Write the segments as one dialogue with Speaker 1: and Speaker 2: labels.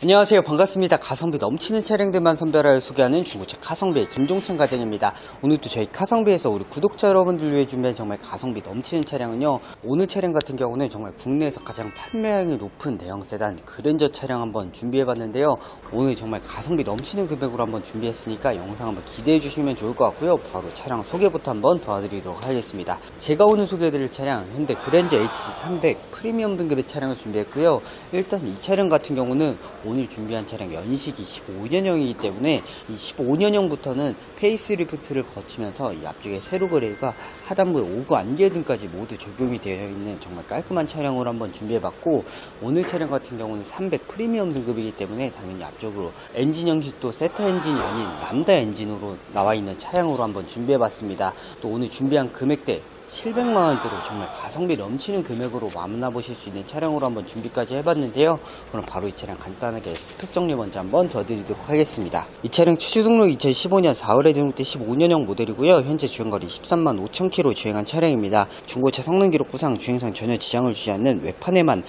Speaker 1: 안녕하세요. 반갑습니다. 가성비 넘치는 차량들만 선별하여 소개하는 중고차 카성비의 김종찬 과장입니다. 오늘도 저희 카성비에서 우리 구독자 여러분들 위해 준비한 정말 가성비 넘치는 차량은요. 오늘 차량 같은 경우는 정말 국내에서 가장 판매량이 높은 대형 세단 그랜저 차량 한번 준비해 봤는데요. 오늘 정말 가성비 넘치는 금액으로 한번 준비했으니까 영상 한번 기대해 주시면 좋을 것 같고요. 바로 차량 소개부터 한번 도와드리도록 하겠습니다. 제가 오늘 소개해 드릴 차량 현대 그랜저 HC300 프리미엄 등급의 차량을 준비했고요. 일단 이 차량 같은 경우는 오늘 준비한 차량 연식이 15년형이기 때문에 이 15년형부터는 페이스리프트를 거치면서 이 앞쪽에 세로 그레이가 하단부에 오구 안개 등까지 모두 적용이 되어 있는 정말 깔끔한 차량으로 한번 준비해봤고 오늘 차량 같은 경우는 300 프리미엄 등급이기 때문에 당연히 앞쪽으로 엔진 형식도 세타 엔진이 아닌 람다 엔진으로 나와 있는 차량으로 한번 준비해봤습니다. 또 오늘 준비한 금액대 700만 원대로 정말 가성비 넘치는 금액으로 만나보실 수 있는 차량으로 한번 준비까지 해봤는데요. 그럼 바로 이 차량 간단하게 스펙 정리 먼저 한번 더 드리도록 하겠습니다. 이 차량 최초 등록 2015년 4월에 등록된 15년형 모델이고요. 현재 주행거리 13만 5천 킬로 주행한 차량입니다. 중고차 성능 기록부상 주행상 전혀 지장을 주지 않는 외판에만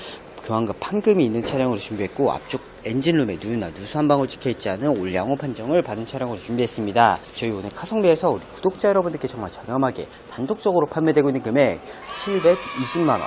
Speaker 1: 교환과 판금이 있는 차량으로 준비했고 앞쪽 엔진룸에 누유나 누수 한 방울 찍혀있지 않은 올 양호 판정을 받은 차량으로 준비했습니다. 저희 오늘 카성비에서 우리 구독자 여러분들께 정말 저렴하게 단독적으로 판매되고 있는 금액 720만원,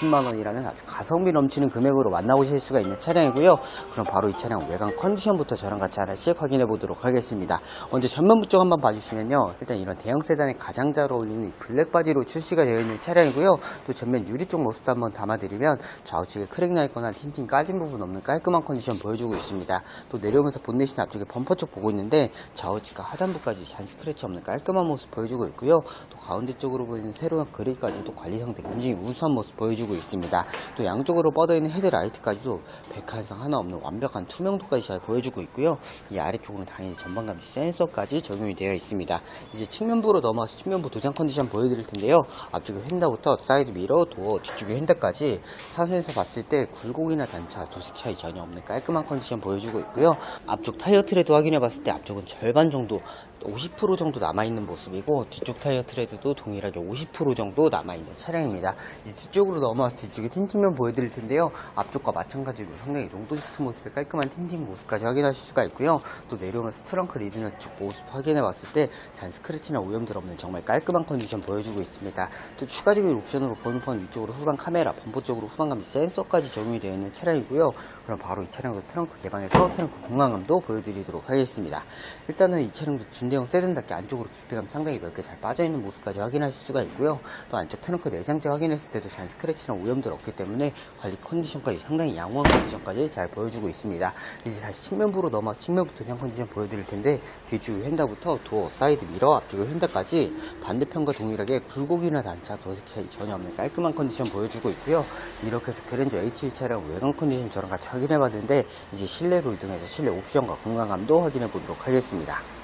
Speaker 1: 720만원이라는 아주 가성비 넘치는 금액으로 만나보실 수가 있는 차량이고요. 그럼 바로 이 차량 외관 컨디션부터 저랑 같이 하나씩 확인해 보도록 하겠습니다. 먼저 전면부 쪽 한번 봐주시면요. 일단 이런 대형 세단에 가장 잘 어울리는 이 블랙 바디로 출시가 되어 있는 차량이고요. 또 전면 유리 쪽 모습도 한번 담아드리면 좌우측에 크랙 나 있거나 틴팅 까진 부분 없는 깔끔한 컨디션 보여주고 있습니다. 또 내려오면서 본넷이나 앞쪽에 범퍼 쪽 보고 있는데 좌우측과 하단부까지 잔 스크래치 없는 깔끔한 모습 보여주고 있고요. 또 가운데 쪽으로 보이는 새로운 그레이까지도 관리 상태 굉장히 우수한 모습 보여주고 있습니다. 또 양쪽으로 뻗어있는 헤드라이트까지도 백한상 하나 없는 완벽한 투명도까지 잘 보여주고 있고요. 이 아래쪽으로는 당연히 전방감지 센서까지 적용이 되어 있습니다. 이제 측면부로 넘어와서 측면부 도장 컨디션 보여드릴 텐데요. 앞쪽에 휀다부터 사이드 미러, 도어, 뒤쪽에 휀다까지 사선에서 봤을 때 굴곡이나 단차, 도색 차이 전혀 없는 깔끔한 컨디션 보여주고 있고요. 앞쪽 타이어 트레드 확인해 봤을 때 앞쪽은 절반 정도 50% 정도 남아있는 모습이고 뒤쪽 타이어 트레드도 동일하게 50% 정도 남아있는 차량입니다. 뒤쪽으로 넘어와서 뒤쪽에 틴팅면 보여드릴 텐데요. 앞쪽과 마찬가지로 상당히 농도 짙은 모습의 깔끔한 틴팅 모습까지 확인하실 수가 있고요. 또 내려오면서 트렁크 리드너 쪽 모습 확인해 봤을 때 잔 스크래치나 오염들 없는 정말 깔끔한 컨디션 보여주고 있습니다. 또 추가적인 옵션으로 번호판 위쪽으로 후방 카메라, 범퍼 쪽으로 후방감지 센서까지 적용이 되어 있는 차량이고요. 그럼 바로 이 차량도 트렁크 개방해서 트렁크 공간감도 보여드리도록 하겠습니다. 일단은 이 차량도 준대형 세단답게 안쪽으로 깊이감 상당히 넓게 잘 빠져있는 모습까지 확인하실 수가 있고요. 또 안쪽 트렁크 내장재 확인했을 때도 잔 스크래치나 오염들 없기 때문에 관리 컨디션까지 상당히 양호한 컨디션까지 잘 보여주고 있습니다. 이제 다시 측면부로 넘어서 측면부 도장 컨디션 보여드릴 텐데 뒤쪽 휀다부터 도어, 사이드 미러, 앞쪽 휀다까지 반대편과 동일하게 굴곡이나 단차, 도색 차이 전혀 없는 깔끔한 컨디션 보여주고 있고요. 이렇게 해서 그랜저 H 차량 외관 컨디션 저랑 같이 확인해봤는데 이제 실내로 이동해서 실내 옵션과 공간감도 확인해 보도록 하겠습니다.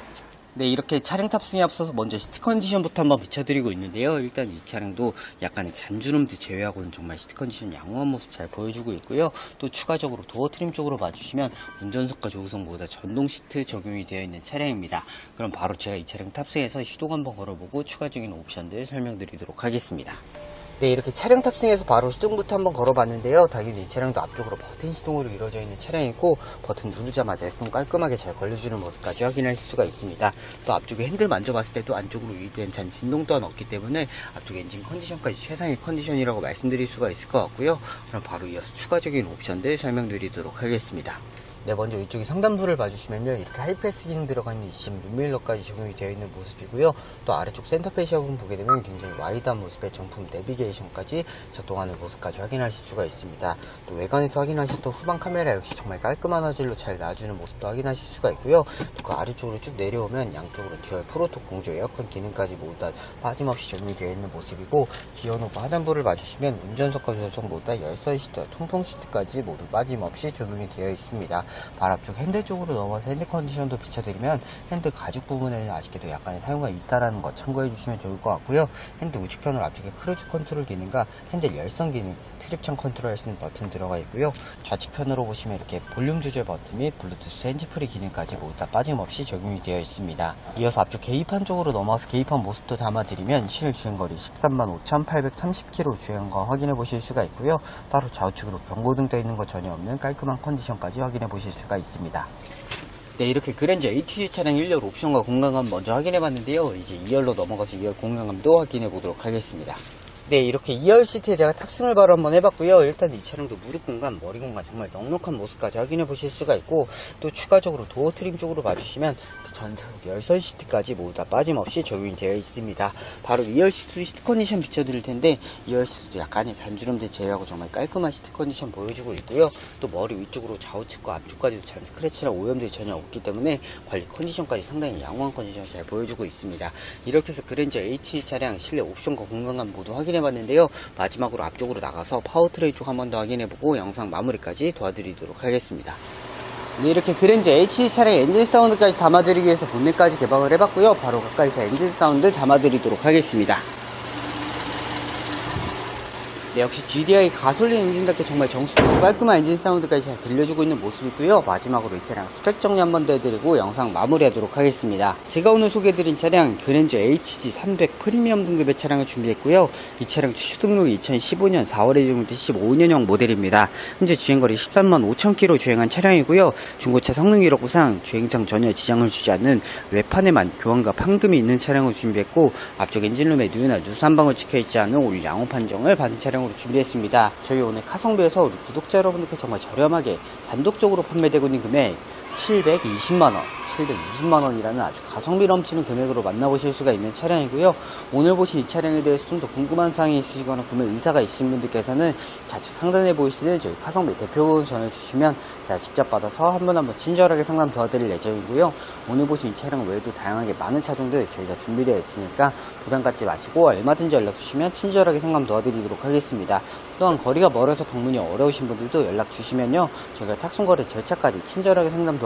Speaker 1: 네, 이렇게 차량 탑승에 앞서서 먼저 시트 컨디션부터 한번 비춰드리고 있는데요. 일단 이 차량도 약간의 잔주름도 제외하고는 정말 시트 컨디션 양호한 모습 잘 보여주고 있고요. 또 추가적으로 도어 트림 쪽으로 봐주시면 운전석과 조수석보다 전동 시트 적용이 되어 있는 차량입니다. 그럼 바로 제가 이 차량 탑승해서 시동 한번 걸어보고 추가적인 옵션들 설명드리도록 하겠습니다. 네, 이렇게 차량 탑승해서 바로 시동부터 한번 걸어봤는데요. 당연히 이 차량도 앞쪽으로 버튼 시동으로 이루어져 있는 차량이고 버튼 누르자마자 시동 깔끔하게 잘 걸려주는 모습까지 확인할 수가 있습니다. 또 앞쪽에 핸들 만져봤을 때도 안쪽으로 유입된 잔 진동 또한 없기 때문에 앞쪽 엔진 컨디션까지 최상의 컨디션이라고 말씀드릴 수가 있을 것 같고요. 그럼 바로 이어서 추가적인 옵션들 설명드리도록 하겠습니다. 네, 먼저 이쪽에 상단부를 봐주시면요. 이렇게 하이패스 기능 들어가 있는 20mm 적용이 되어 있는 모습이고요. 또 아래쪽 센터페시아 부분 보게 되면 굉장히 와이드한 모습의 정품 내비게이션까지 작동하는 모습까지 확인하실 수가 있습니다. 또 외관에서 확인하실 또 후방 카메라 역시 정말 깔끔한 화질로 잘 놔주는 모습도 확인하실 수가 있고요. 또 그 아래쪽으로 쭉 내려오면 양쪽으로 듀얼 프로토 공조 에어컨 기능까지 모두 다 빠짐없이 적용이 되어 있는 모습이고 기어 노브 하단부를 봐주시면 운전석과 조수석 모두 다 열선 시트, 통풍 시트까지 모두 빠짐없이 적용이 되어 있습니다. 발 앞쪽 핸들 쪽으로 넘어서 핸들 컨디션도 비춰드리면 핸들 가죽 부분에는 아쉽게도 약간의 사용감이 있다라는 거 참고해 주시면 좋을 것 같고요. 핸들 우측편으로 앞쪽에 크루즈 컨트롤 기능과 핸들 열선 기능, 트립창 컨트롤 할 수 있는 버튼 들어가 있고요. 좌측편으로 보시면 이렇게 볼륨 조절 버튼 및 블루투스 핸즈프리 기능까지 모두 다 빠짐없이 적용이 되어 있습니다. 이어서 앞쪽 계기판 쪽으로 넘어와서 계기판 모습도 담아드리면 실 주행거리 13만 5,830km 주행한 거 확인해 보실 수가 있고요. 따로 좌우측으로 경고등 떠 있는 거 전혀 없는 깔끔한 컨디션까지 확인해 보실 수가 있습니다. 네, 이렇게 그랜저 ATG 차량 1열 옵션과 공간감 먼저 확인해 봤는데요. 이제 2열로 넘어가서 2열 공간감도 확인해 보도록 하겠습니다. 네, 이렇게 2열 시트에 제가 탑승을 바로 한번 해봤고요. 일단 이 차량도 무릎 공간, 머리 공간 정말 넉넉한 모습까지 확인해 보실 수가 있고 또 추가적으로 도어 트림 쪽으로 봐주시면 전차석 열선 시트까지 모두 다 빠짐없이 적용이 되어 있습니다. 바로 2열 시트 시트 컨디션 비춰드릴 텐데 2열 시트도 약간의 잔주름들 제외하고 정말 깔끔한 시트 컨디션 보여주고 있고요. 또 머리 위쪽으로 좌우측과 앞쪽까지도 잔 스크래치나 오염들이 전혀 없기 때문에 관리 컨디션까지 상당히 양호한 컨디션 잘 보여주고 있습니다. 이렇게 해서 그랜저 H 차량 실내 옵션과 공간감 모두 확인 해봤는데요. 마지막으로 앞쪽으로 나가서 파워트레인 쪽 한 번 더 확인해보고 영상 마무리까지 도와드리도록 하겠습니다. 네, 이렇게 그랜저 HD 차량 엔진 사운드까지 담아드리기 위해서 본넷까지 개방을 해봤고요. 바로 가까이서 엔진 사운드 담아드리도록 하겠습니다. 네, 역시 GDI 가솔린 엔진답게 정말 정수되고 깔끔한 엔진 사운드까지 잘 들려주고 있는 모습이고요. 마지막으로 이 차량 스펙 정리 한 번 더 해드리고 영상 마무리하도록 하겠습니다. 제가 오늘 소개해드린 차량 그랜저 HG300 프리미엄 등급의 차량을 준비했고요. 이 차량 취수 등록이 2015년 4월에 제공된 15년형 모델입니다. 현재 주행거리 13만 5천 킬로 주행한 차량이고요. 중고차 성능 기록부상 주행상 전혀 지장을 주지 않는 외판에만 교환과 판금이 있는 차량을 준비했고 앞쪽 엔진룸에 누유나 누수 한 방울 찍혀있지 않은 올 양호 판정을 받은 차량으로 준비했습니다. 저희 오늘 카성비에서 우리 구독자 여러분들께 정말 저렴하게 단독적으로 판매되고 있는 금액 720만원 720만원이라는 아주 가성비 넘치는 금액으로 만나보실 수가 있는 차량이고요. 오늘 보신 이 차량에 대해서 좀 더 궁금한 사항이 있으시거나 구매 의사가 있으신 분들께서는 좌측 상단에 보이시는 저희 카성비 대표분 전해주시면 제가 직접 받아서 한 분 한 분 친절하게 상담 도와드릴 예정이고요. 오늘 보신 이 차량 외에도 다양하게 많은 차종들 저희가 준비되어 있으니까 부담 갖지 마시고 얼마든지 연락 주시면 친절하게 상담 도와드리도록 하겠습니다. 또한 거리가 멀어서 방문이 어려우신 분들도 연락 주시면요. 저희가 탁송거래 절차까지 친절하게 상담 도와드